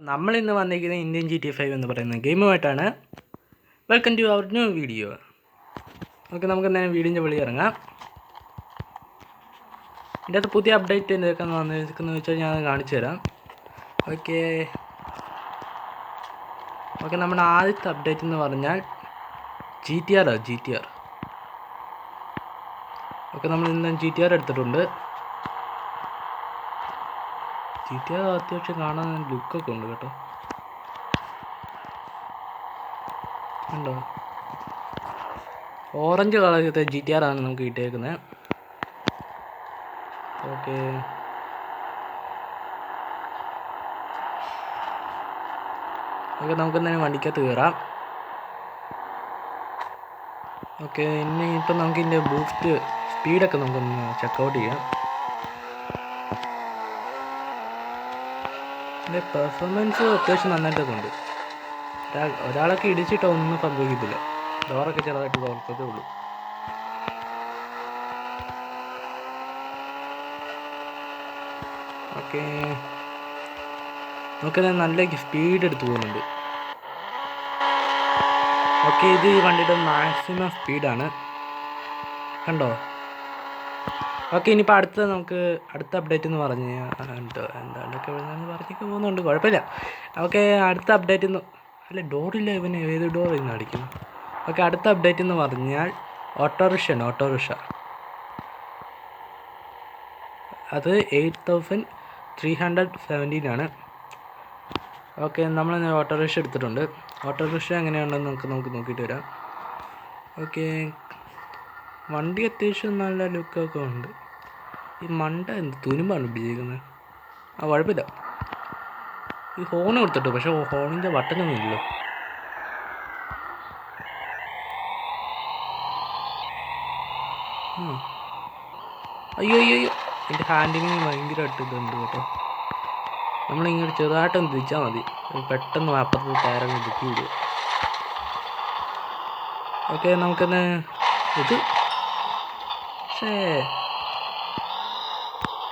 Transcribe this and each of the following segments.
നമ്മൾ ഇന്ന് വന്നിരിക്കുന്നത് ഇന്ത്യൻ ജി ടി ഫൈവ് എന്ന് പറയുന്ന ഗെയിമുമായിട്ടാണ് welcome to our new video okay നമുക്ക് എന്തായാലും വീടിന്റെ വെളി ഇറങ്ങാം. ഇതിന്റെ അകത്ത് പുതിയ അപ്ഡേറ്റ് എന്തൊക്കെ വന്നിരിക്കുന്നത് വെച്ചാൽ ഞാൻ കാണിച്ചു തരാം. ഓക്കെ. ഓക്കെ നമ്മുടെ ആദ്യത്തെ അപ്ഡേറ്റ് എന്ന് പറഞ്ഞാൽ G T R G T R okay നമ്മൾ ഇന്ന് ജി ടി ആർ എടുത്തിട്ടുണ്ട്. ജി അത്യാവശ്യം കാണാൻ ലുക്കൊക്കെ ഉണ്ട് കേട്ടോ. ഉണ്ടോ ഓറഞ്ച് കളറത്തെ ജി ടി ആർ ആണ് നമുക്ക് കിട്ടിയേക്കുന്നത് ഓക്കെ. ഓക്കെ നമുക്ക് എന്തായാലും വണ്ടിക്കകത്ത് കയറാം ഓക്കെ ഇനി ഇപ്പം നമുക്ക് ഇതിന്റെ ബൂസ്റ്റ് സ്പീഡൊക്കെ നമുക്കൊന്ന് ചെക്കൗട്ട് ചെയ്യാം. ഇതിന്റെ പെർഫോമൻസ് അത്യാവശ്യം നന്നായിട്ടൊക്കെ ഉണ്ട് ഒരാൾ ഒരാളൊക്കെ ഇടിച്ചിട്ട് ഒന്നും സംഭവിക്കത്തില്ല ഡോറൊക്കെ ചെറുതായിട്ട് തോർത്തതേ ഉള്ളൂ. ഓക്കെ. നമുക്ക് നല്ല സ്പീഡ് എടുത്ത് പോകുന്നുണ്ട്. ഓക്കെ ഇത് ഈ വണ്ടിയുടെ മാക്സിമം സ്പീഡാണ് കണ്ടോ? ഓക്കെ ഇനിയിപ്പോൾ അടുത്ത നമുക്ക് അടുത്ത അപ്ഡേറ്റ് എന്ന് പറഞ്ഞ് എന്തോ എന്താണ്ടൊക്കെ പറഞ്ഞൊക്കെ പോകുന്നുണ്ട്. കുഴപ്പമില്ല. ഓക്കെ അടുത്ത അപ്ഡേറ്റ് എന്ന് അല്ല ഡോറില്ല ഇവന്. ഏത് ഡോർ ഇന്ന് അടിക്കുന്നു? ഓക്കെ അടുത്ത അപ്ഡേറ്റ് എന്ന് പറഞ്ഞാൽ ഓട്ടോറിക്ഷ ആണ് ഓട്ടോറിക്ഷ അത് എയ്റ്റ് തൗസൻഡ് ത്രീ ഹൺഡ്രഡ് സെവന്റീനാണ് ഓക്കെ നമ്മൾ ഓട്ടോറിക്ഷ എടുത്തിട്ടുണ്ട്. ഓട്ടോറിക്ഷ എങ്ങനെയാണെന്ന് നമുക്ക് നമുക്ക് നോക്കിയിട്ട് വരാം. ഓക്കെ വണ്ടി അത്യാവശ്യം നല്ല ലുക്കൊക്കെ ഉണ്ട്. ഈ മണ്ട എന്ത് തുരുമ്പാണ് ഉപയോഗിക്കുന്നത്? ആ കുഴപ്പമില്ല. ഈ ഹോൺ കൊടുത്തിട്ടു പക്ഷെ ഹോണിന്റെ ബട്ടനൊന്നും ഇല്ലല്ലോ. അയ്യോ അയ്യോ അയ്യോ. എന്റെ ഹാൻഡിലിന് ഭയങ്കരമായിട്ട് ഇതുണ്ട് കേട്ടോ. നമ്മളിങ്ങനെ ചെറുതായിട്ടൊന്ന് തിരിച്ചാൽ മതി. പെട്ടെന്ന് അപ്പുറത്ത് ടയറങ്ങ് ബുക്ക് ചെയ്തു ഓക്കെ നമുക്കെന്നെ ഇത് പക്ഷേ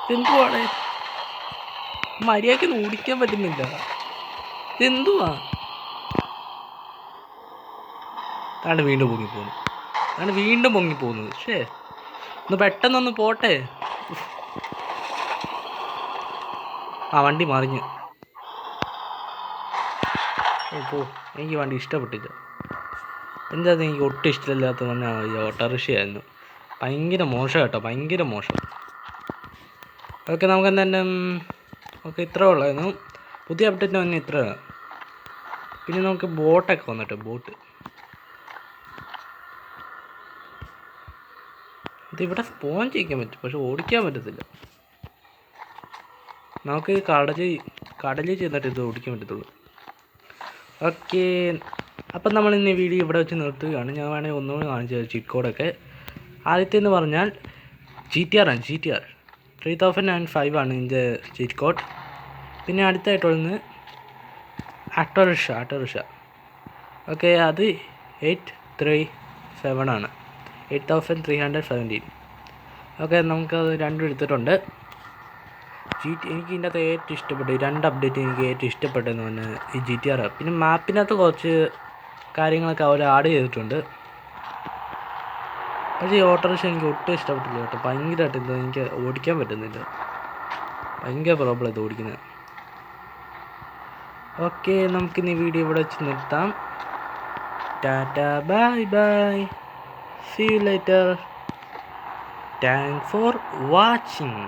എന്തുവാണ്? മര്യാദയ്ക്ക് ഓടിക്കാൻ പറ്റുന്നില്ല. ഇതെന്തുവാ? താണ്ട് വീണ്ടും പൊങ്ങിപ്പോകുന്നു താണ്ട് വീണ്ടും പൊങ്ങിപ്പോകുന്നത്. പക്ഷേ ഒന്ന് പെട്ടെന്നൊന്ന് പോട്ടെ. ആ വണ്ടി മറിഞ്ഞു. പോ. എനിക്ക് വണ്ടി ഇഷ്ടപ്പെട്ടില്ല. എന്താ എനിക്ക് ഒട്ടും ഇഷ്ടമില്ലാത്ത പറഞ്ഞാൽ ഓട്ടോറിക്ഷയായിരുന്നു. ഭയങ്കര മോശം കേട്ടോ ഭയങ്കര മോശം. ഓക്കെ നമുക്ക് എന്തായാലും ഓക്കെ ഇത്ര ഉള്ളായിരുന്നു പുതിയ അപ്ഡേറ്റ് വന്നു ഇത്ര പിന്നെ നമുക്ക് ബോട്ടൊക്കെ വന്നിട്ട് ബോട്ട് ഇതിവിടെ സ്പോൺ ചെയ്യിക്കാൻ പറ്റും പക്ഷെ ഓടിക്കാൻ പറ്റത്തില്ല. നമുക്ക് കടലിൽ കടലിൽ ചെന്നിട്ട് ഇത് ഓടിക്കാൻ പറ്റത്തുള്ളൂ. ഓക്കെ. അപ്പം നമ്മൾ ഇന്ന് വീഡിയോ ഇവിടെ വെച്ച് നിർത്തുകയാണ്. ഞാൻ വേണമെങ്കിൽ ഒന്നുകൂടി കാണിച്ചു തരാം ചീറ്റ് ആദ്യത്തെ എന്ന് പറഞ്ഞാൽ ജി ടി ആർ ആണ് G T R three thousand and five ആണ് ഇതിന്റെ ചീറ്റ് കോഡ് പിന്നെ അടുത്തായിട്ടുള്ളത് ആട്ടോറിക്ഷ ആട്ടോറിക്ഷ ഓക്കെ അത് എയ്റ്റ് ത്രീ സെവൻ ആണ്. Eight thousand three hundred seventeen okay നമുക്കത് രണ്ടും എടുത്തിട്ടുണ്ട്. ജി ടി എനിക്ക് ഇതിന്റെ അകത്ത് ഏറ്റവും ഇഷ്ടപ്പെട്ട രണ്ട് അപ്ഡേറ്റ് എനിക്ക് ഏറ്റവും ഇഷ്ടപ്പെട്ടതെന്ന് പറഞ്ഞാൽ ഈ ജി ടി ആർ പിന്നെ മാപ്പിനകത്ത് കുറച്ച് കാര്യങ്ങളൊക്കെ അവർ ആഡ് ചെയ്തിട്ടുണ്ട്. പക്ഷേ ഈ ഓട്ടോറിക്ഷ എനിക്ക് ഒട്ടും ഇഷ്ടപ്പെട്ടില്ല കേട്ടോ. ഭയങ്കരമായിട്ട് എന്തോ എനിക്ക് ഓടിക്കാൻ പറ്റുന്നില്ല. ഭയങ്കര പ്രോബ്ലം ഇത് ഓടിക്കുന്നത്. ഓക്കെ നമുക്കിന്ന് ഈ വീഡിയോ ഇവിടെ വെച്ച് നിർത്താം. Tata bye bye see you later thank for watching